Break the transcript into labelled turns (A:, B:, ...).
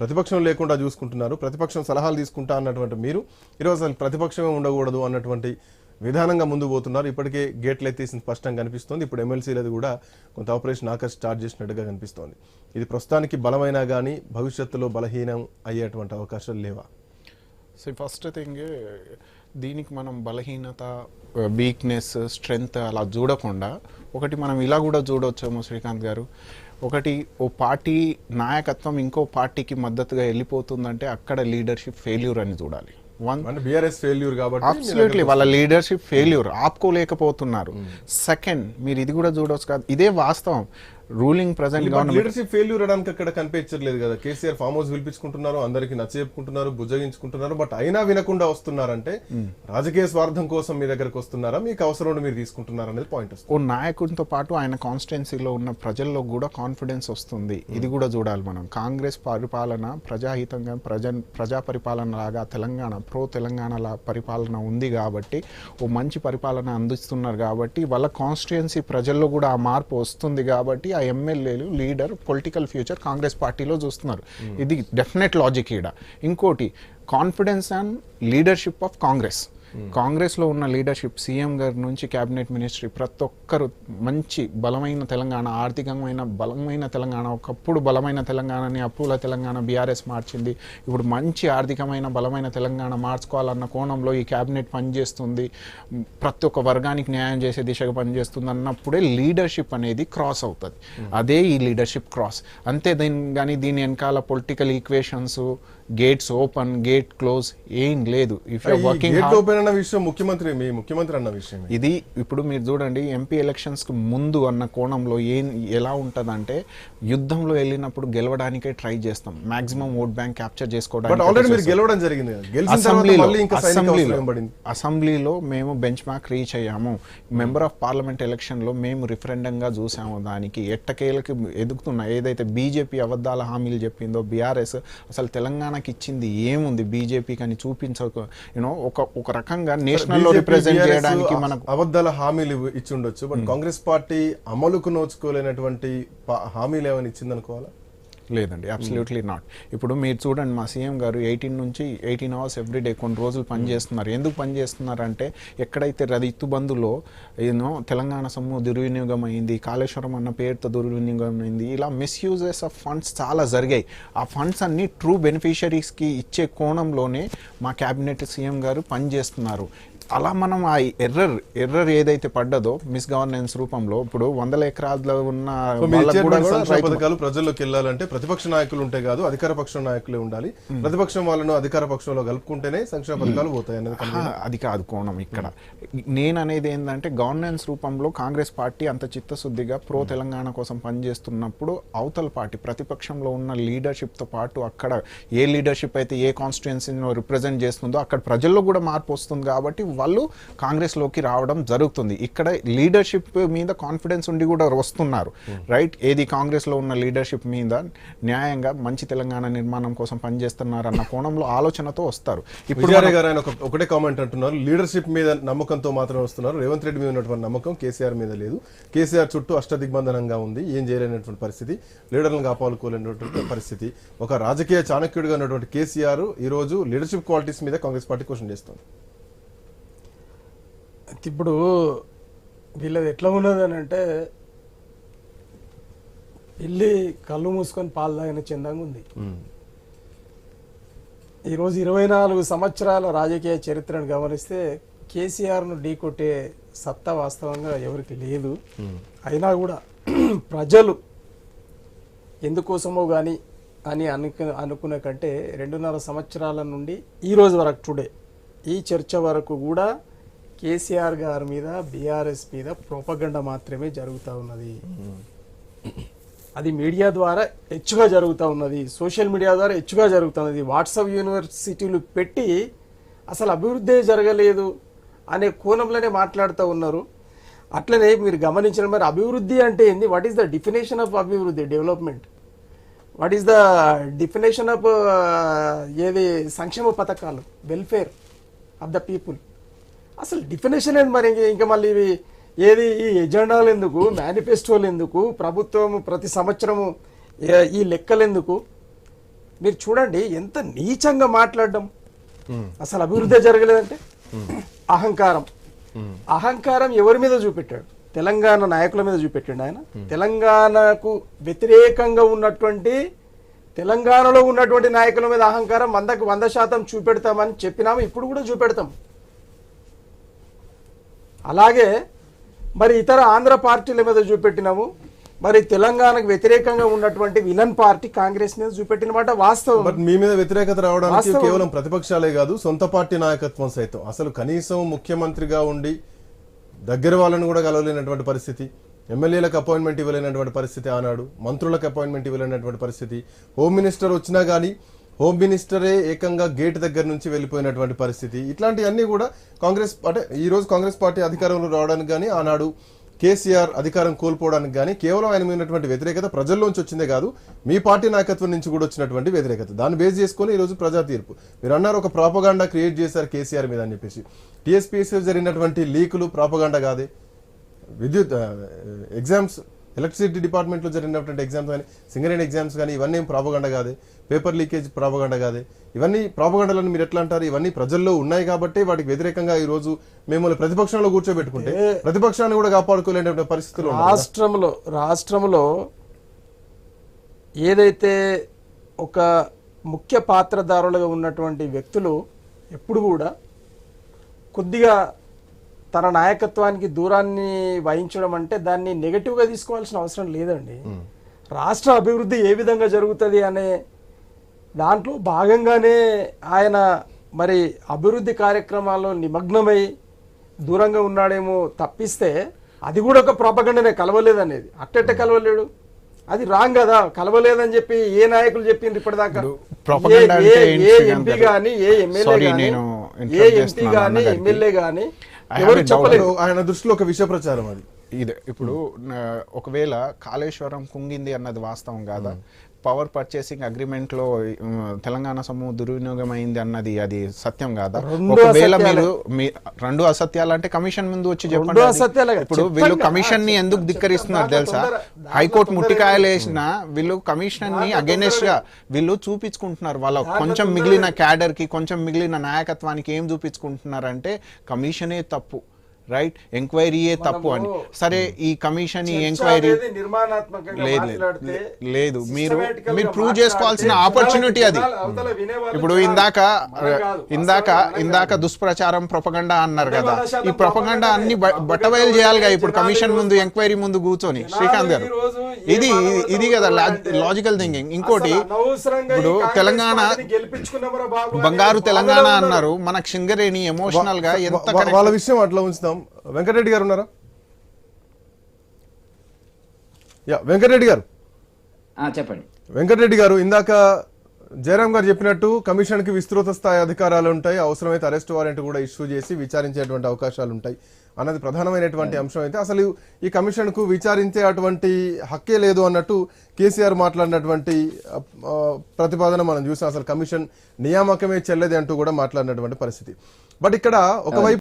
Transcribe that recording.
A: ప్రతిపక్షం లేకుండా చూసుకుంటున్నారు. ప్రతిపక్షం సలహాలు తీసుకుంటా అన్నటువంటి మీరు. ఈరోజు అసలు ప్రతిపక్షమే ఉండకూడదు అన్నటువంటి విధానంగా ముందు పోతున్నారు. ఇప్పటికే గేట్లు ఎత్తేసింది స్పష్టంగా కనిపిస్తోంది. ఇప్పుడు ఎమ్మెల్సీలది కూడా కొంత ఆపరేషన్ ఆకర్ స్టార్ట్ చేసినట్టుగా కనిపిస్తోంది. ఇది ప్రస్తుతానికి బలమైనా కానీ భవిష్యత్తులో బలహీనం అయ్యేటువంటి అవకాశాలు లేవా?
B: సో ఫస్ట్ థింగ్ దీనికి మనం బలహీనత వీక్నెస్ స్ట్రెంగ్త్ అలా చూడకుండా ఒకటి మనం ఇలా కూడా చూడవచ్చేమో శ్రీకాంత్ గారు. ఒకటి ఓ పార్టీ నాయకత్వం ఇంకో పార్టీకి మద్దతుగా వెళ్ళిపోతుందంటే అక్కడ లీడర్షిప్ ఫెయిల్యూర్ అని చూడాలి. వన్
A: అంటే బీఆర్ఎస్ ఫెయిల్యూర్ కాబట్టి
B: అబ్సల్యూట్లీ వాళ్ళ లీడర్షిప్ ఫెయిల్యూర్ ఆపుకోలేకపోతున్నారు. సెకండ్ మీరు ఇది కూడా చూడవచ్చు కాదు. ఇదే వాస్తవం. Ruling present government
A: leadership failure అవడానికి అక్కడ కనిపించట్లేదు కదా. కేసీఆర్ ఫామ్ హౌస్ పిలిపించుకుంటున్నారు అందరికి నచ్చ చెప్పుకుంటున్నారు బుజ్జగించుకుంటున్నారు బట్ అయినా వినకుండా వస్తున్నారంటే రాజకీయ స్వార్థం కోసం మీ దగ్గరకు వస్తున్నారా? మీకు అవసరం మీరు తీసుకుంటున్నారా అనేది పాయింట్ వస్తుంది.
B: ఓ నాయకుడితో పాటు ఆయన కాన్స్టిట్యున్సీలో ఉన్న ప్రజల్లో కూడా కాన్ఫిడెన్స్ వస్తుంది. ఇది కూడా చూడాలి మనం. కాంగ్రెస్ పరిపాలన ప్రజాహితంగా ప్రజ ప్రజా పరిపాలన లాగా తెలంగాణ ప్రో తెలంగాణ పరిపాలన ఉంది కాబట్టి ఓ మంచి పరిపాలన అందిస్తున్నారు కాబట్టి వాళ్ళ కాన్స్టిట్యున్సీ ప్రజల్లో కూడా ఆ మార్పు వస్తుంది కాబట్టి ఆ ఎమ్మెల్యేలు లీడర్ పొలిటికల్ ఫ్యూచర్ కాంగ్రెస్ పార్టీలో చూస్తున్నారు. ఇది డెఫినెట్ లాజిక్ ఈడ. ఇంకోటి confidence and leadership of Congress. కాంగ్రెస్లో ఉన్న లీడర్షిప్ సీఎం గారి నుంచి క్యాబినెట్ మినిస్ట్రీ ప్రతి ఒక్కరు మంచి బలమైన తెలంగాణ ఆర్థికమైన బలమైన తెలంగాణ ఒకప్పుడు బలమైన తెలంగాణని అప్పుల తెలంగాణ బీఆర్ఎస్ మార్చింది. ఇప్పుడు మంచి ఆర్థికమైన బలమైన తెలంగాణ మార్చుకోవాలన్న కోణంలో ఈ క్యాబినెట్ పనిచేస్తుంది. ప్రతి ఒక్క వర్గానికి న్యాయం చేసే దిశగా పనిచేస్తుంది అన్నప్పుడే లీడర్షిప్ అనేది క్రాస్ అవుతుంది. అదే ఈ లీడర్షిప్ క్రాస్. అంతే దీని కానీ దీని వెనకాల political equations gates open gate close ఏం లేదు. If you working
A: gate open అన్న విషయం ముఖ్యమంత్రి మీ ముఖ్యమంత్రి అన్న విషయం
B: ఇది. ఇప్పుడు మీరు చూడండి ఎంపీ ఎలక్షన్స్కి ముందు అన్న కోణంలో ఏం ఎలా ఉంటుందంటే యుద్ధంలో వెళ్ళినప్పుడు గెలవడానికే ట్రై చేస్తాం. Maximum vote bank capture
A: but already మీరు
B: చేసుకోవడానికి
A: గెలవడం జరిగింది కదా. గెలిచిన తర్వాత
B: అసెంబ్లీలో
A: సైనిక
B: అసెంబ్లీలో మేము బెంచ్ మార్క్ రీచ్ అయ్యాము మెంబర్ ఆఫ్ పార్లమెంట్ ఎలక్షన్లో మేము రిఫరెండంగా చూసాము దానికి. ఎట్టకేలకి ఎదుగుతున్న ఏదైతే బీజేపీ అబద్ధాల హామీలు చెప్పిందో బీఆర్ఎస్ అసలు తెలంగాణకి ఇచ్చింది ఏముంది? బీజేపీకి అని చూపించక యూనో ఒక ఒక రకంగా నేషనల్లో రిప్రజెంట్ చేయడానికి మనకు
A: అబద్ధాల హామీలు ఇచ్చి ఉండొచ్చు. బట్ కాంగ్రెస్ పార్టీ అమలుకు నోచుకోలేనటువంటి హామీలు ఏమైనా ఇచ్చింది అనుకోవాలా
B: లేదండి. అబ్సల్యూట్లీ నాట్ ఇప్పుడు మీరు చూడండి మా సీఎం గారు ఎయిటీన్ నుంచి ఎయిటీన్ అవర్స్ ఎవ్రీడే కొన్ని రోజులు పనిచేస్తున్నారు ఎందుకు పనిచేస్తున్నారు అంటే ఎక్కడైతే బంధులో యూనో తెలంగాణ సొమ్ము దుర్వినియోగం అయింది కాళేశ్వరం అన్న పేరుతో దుర్వినియోగం అయింది ఇలా మిస్యూజెస్ ఆఫ్ ఫండ్స్ చాలా జరిగాయి. ఆ ఫండ్స్ అన్ని ట్రూ బెనిఫిషరీస్కి ఇచ్చే కోణంలోనే మా క్యాబినెట్ సీఎం గారు పనిచేస్తున్నారు అలా మనం ఆ ఎర్రర్ ఎర్రర్ ఏదైతే పడ్డదో మిస్ గవర్నెన్స్ రూపంలో ఇప్పుడు వందల ఎకరాల్లో ఉన్న
A: పథకాలు ప్రజల్లోకి వెళ్ళాలంటే ప్రతిపక్ష నాయకులు ఉంటే కాదు అధికార పక్షం నాయకులే ఉండాలి. ప్రతిపక్షం వాళ్ళను అధికార పక్షంలో కలుపుకుంటేనే సంక్షేమ పథకాలు పోతాయి
B: అది కాదు కోణం ఇక్కడ. నేను అనేది ఏంటంటే గవర్నెన్స్ రూపంలో కాంగ్రెస్ పార్టీ అంత చిత్తశుద్ధిగా ప్రో తెలంగాణ కోసం పనిచేస్తున్నప్పుడు అవతల పార్టీ ప్రతిపక్షంలో ఉన్న లీడర్షిప్తో పాటు అక్కడ ఏ లీడర్షిప్ అయితే ఏ కాన్స్టిట్యున్సీని రిప్రజెంట్ చేస్తుందో అక్కడ ప్రజల్లో కూడా మార్పు వస్తుంది కాబట్టి వాళ్ళు కాంగ్రెస్లోకి రావడం జరుగుతుంది. ఇక్కడ లీడర్షిప్ మీద కాన్ఫిడెన్స్ ఉండి కూడా వస్తున్నారు. రైట్? ఏది కాంగ్రెస్లో ఉన్న లీడర్షిప్ మీద న్యాయంగా మంచి తెలంగాణ నిర్మాణం కోసం పనిచేస్తున్నారు అన్న కోణంలో ఆలోచనతో వస్తారు. ఇప్పుడు
A: గారు ఆయన ఒక- ఒకటే కామెంట్ అంటున్నారు. లీడర్షిప్ మీద నమ్మకంతో మాత్రం వస్తున్నారు. రేవంత్ రెడ్డి మీద ఉన్నటువంటి నమ్మకం కేసీఆర్ మీద లేదు. కేసీఆర్ చుట్టూ అష్టదిగ్బంధనంగా ఉంది. ఏం చేయలేనటువంటి పరిస్థితి. లీడర్లను కాపాడుకోలేనటువంటి పరిస్థితి. ఒక రాజకీయ చాణక్యుడిగా ఉన్నటువంటి కేసీఆర్ ఈ రోజు లీడర్షిప్ క్వాలిటీస్ మీద కాంగ్రెస్ పార్టీ క్వశ్చన్ చేస్తుంది.
C: ఇప్పుడు వీళ్ళది ఎట్లా ఉన్నది అని అంటే పిల్లి కళ్ళు మూసుకొని పాలు తాగిన చందంగా ఉంది. ఈరోజు ఇరవై నాలుగు సంవత్సరాల రాజకీయ చరిత్రను గమనిస్తే కేసీఆర్ను ఢీకొట్టే సత్తా వాస్తవంగా ఎవరికి లేదు. అయినా కూడా ప్రజలు ఎందుకోసమో కానీ అని అనుకు అనుకునే కంటే రెండున్నర సంవత్సరాల నుండి ఈ రోజు వరకు టుడే ఈ చర్చ వరకు కూడా కేసీఆర్ గారి మీద బీఆర్ఎస్ మీద ప్రోపగండ మాత్రమే జరుగుతూ ఉన్నది. అది మీడియా ద్వారా హెచ్చుగా జరుగుతూ ఉన్నది. సోషల్ మీడియా ద్వారా హెచ్చుగా జరుగుతున్నది వాట్సాప్ యూనివర్సిటీలు పెట్టి అసలు అభివృద్ధి జరగలేదు అనే కోణంలోనే మాట్లాడుతూ ఉన్నారు. అట్లనే మీరు గమనించిన మరి అభివృద్ధి అంటే ఏంది? What is the definition of అభివృద్ధి development what is the definition of ఏది సంక్షేమ పథకాలు? వెల్ఫేర్ ఆఫ్ ద పీపుల్ అసలు డిఫినేషన్ ఏంది మరి? ఇంక- మళ్ళీ ఇవి ఏది ఈ ఎజెండాలు ఎందుకు? మేనిఫెస్టోలు ఎందుకు ప్రభుత్వం ప్రతి సంవత్సరము ఈ లెక్కలు ఎందుకు మీరు చూడండి ఎంత నీచంగా మాట్లాడడం. అసలు అభివృద్ధి జరగలేదంటే? అహంకారం. అహంకారం ఎవరి మీద చూపెట్టాడు? తెలంగాణ నాయకుల మీద చూపెట్టాడు ఆయన. తెలంగాణకు వ్యతిరేకంగా ఉన్నటువంటి తెలంగాణలో ఉన్నటువంటి నాయకుల మీద అహంకారం వందకు వంద శాతం చూపెడతామని చెప్పినాము. ఇప్పుడు కూడా చూపెడతాం. అలాగే మరి ఇతర ఆంధ్ర పార్టీల మీద చూపెట్టినాము మరి తెలంగాణకు వ్యతిరేకంగా ఉన్నటువంటి విలన్ పార్టీ కాంగ్రెస్ మీద చూపెట్టిన మాట వాస్తవం.
A: బట్ మీ మీద వ్యతిరేకత రావడానికి. కేవలం ప్రతిపక్షాలే కాదు సొంత పార్టీ నాయకత్వం సైతం. అసలు కనీసం ముఖ్యమంత్రిగా ఉండి దగ్గర వాళ్ళని కూడా కలవలేనటువంటి పరిస్థితి ఎమ్మెల్యేలకు అపాయింట్మెంట్ ఇవ్వలేనటువంటి పరిస్థితి ఆనాడు మంత్రులకు అపాయింట్మెంట్ ఇవ్వలేనటువంటి పరిస్థితి. హోమ్ మినిస్టర్ వచ్చినా కానీ హోమ్ మినిస్టరే ఏకంగా గేట్ దగ్గర నుంచి వెళ్ళిపోయినటువంటి పరిస్థితి. ఇట్లాంటివన్నీ కూడా కాంగ్రెస్ అంటే ఈ రోజు కాంగ్రెస్ పార్టీ అధికారంలో రావడానికి కానీ ఆనాడు కేసీఆర్ అధికారం కోల్పోవడానికి కానీ కేవలం ఆయన మీదటువంటి వ్యతిరేకత ప్రజల్లోంచి వచ్చిందే కాదు మీ పార్టీ నాయకత్వం నుంచి కూడా వచ్చినటువంటి వ్యతిరేకత. దాన్ని బేస్ చేసుకొని ఈరోజు ప్రజా తీర్పు. మీరు అన్నారు ఒక ప్రాపగాండా క్రియేట్ చేశారు కేసీఆర్ మీద అని చెప్పేసి. టీఎస్పీఎస్సీ జరిగినటువంటి లీకులు ప్రాపగాండా కాదే. విద్యుత్ ఎగ్జామ్స్ ఎలక్ట్రిసిటీ డిపార్ట్మెంట్లో జరిగినటువంటి ఎగ్జామ్స్ కానీ సింగరేణి ఎగ్జామ్స్ కానీ ఇవన్నీ ప్రాపగండ కాదే. పేపర్ లీకేజ్ ప్రాపగండ కాదే. ఇవన్నీ ప్రాపగండలను మీరు ఎట్లా అంటారు? ఇవన్నీ ప్రజల్లో ఉన్నాయి కాబట్టి వాటికి వ్యతిరేకంగా ఈ రోజు మిమ్మల్ని ప్రతిపక్షంలో కూర్చోబెట్టుకుంటే ప్రతిపక్షాన్ని కూడా కాపాడుకోలేనటువంటి పరిస్థితులు.
C: రాష్ట్రంలో రాష్ట్రంలో ఏదైతే ఒక ముఖ్య పాత్రధారులుగా ఉన్నటువంటి వ్యక్తులు ఎప్పుడు కూడా కొద్దిగా తన నాయకత్వానికి దూరాన్ని వహించడం అంటే దాన్ని నెగటివ్గా తీసుకోవాల్సిన అవసరం లేదండి. రాష్ట్ర అభివృద్ధి ఏ విధంగా జరుగుతుంది అనే దాంట్లో భాగంగానే ఆయన మరి అభివృద్ధి కార్యక్రమాల్లో నిమగ్నమై దూరంగా ఉన్నాడేమో తప్పిస్తే అది కూడా ఒక ప్రాపగండనే కలవలేదనేది. అట్టెట్ట కలవలేడు. అది రాంగ్ కదా కలవలేదని చెప్పి ఏ నాయకులు చెప్పిండ్రు ఇప్పటిదాకా? ఏ- ఎంపీ? గాని ఏ ఎమ్మెల్యే
B: నేను
C: ఏ ఎంపీ
B: అన్నగారికి.
C: ఎమ్మెల్యే గాని చెప్పలేదు.
A: ఆయన దృష్టిలో ఒక విష ప్రచారం అది.
B: ఇదే ఇప్పుడు ఒకవేళ కాళేశ్వరం కుంగింది అన్నది వాస్తవం కాదా? పవర్ పర్చేసింగ్ అగ్రిమెంట్లో తెలంగాణ సొమ్ము దుర్వినియోగం అయింది అన్నది అది సత్యం కాదా ఒకవేళ. మీరు రెండు అసత్యాలు అంటే కమిషన్ ముందు వచ్చి చెప్పండి. ఇప్పుడు. వీళ్ళు
C: కమిషన్ని.
B: ఎందుకు ధిక్కరిస్తున్నారు తెలుసా హైకోర్టు ముట్టికాయలు? వేసిన వీళ్ళు కమిషన్ని
C: అగేనెస్ట్గా
B: వీళ్ళు చూపించుకుంటున్నారు వాళ్ళ కొంచెం మిగిలిన? క్యాడర్కి కొంచెం మిగిలిన నాయకత్వానికి ఏం చూపించుకుంటున్నారంటే కమిషనే తప్పు రైట్ ఎంక్వైరీయే తప్పు అని సరే ఈ కమిషన్ ఈ ఎంక్వైరీ లేదు,
C: మాట్లాడితే,
B: లేదు, లేదు. మీరు- మీరు
C: మాట్లాడితే
B: చేసుకోవాల్సిన opportunity అది.
C: వినేవాళ్ళు
B: ఇప్పుడు. ఇందాక
C: మనం.
B: ఇందాక
C: మనం
B: ఇందాక. దుష్ప్రచారం ప్రొపగండా అన్నారు కదా ఈ ప్రొపగండా అన్ని బట్టబయలు చేయాలిగా ఇప్పుడు కమిషన్ ముందు ఎంక్వైరీ ముందు కూర్చొని శ్రీకాంత్ గారు ఇది ఇది కదా లాజికల్ థింకింగ్ ఇంకోటి ఇప్పుడు తెలంగాణ బంగారు తెలంగాణ. అన్నారు మనకు సింగరేణి ఎమోషనల్గా ఎంత
A: వాళ్ళ విషయం అట్లా ఉంచుతాం వెంకటరెడ్డి గారు ఉన్నారా? యా వెంకటరెడ్డి గారు.
D: చెప్పండి.
A: వెంకటరెడ్డి గారు ఇందాక జయరాం గారు చెప్పినట్టు కమిషన్కి విస్తృత స్థాయి అధికారాలు ఉంటాయి అవసరమైతే అరెస్ట్ వారెంట్ కూడా ఇష్యూ చేసి విచారించేటువంటి అవకాశాలు ఉంటాయి అన్నది ప్రధానమైనటువంటి అంశం అయితే. అసలు ఈ కమిషన్కు విచారించే అటువంటి హక్కే లేదు అన్నట్టు కేసీఆర్ మాట్లాడినటువంటి ప్రతిపాదన మనం చూసాం. అసలు కమిషన్ నియామకమే చెల్లది అంటూ కూడా మాట్లాడినటువంటి పరిస్థితి. బట్ ఇక్కడ ఒకవైపు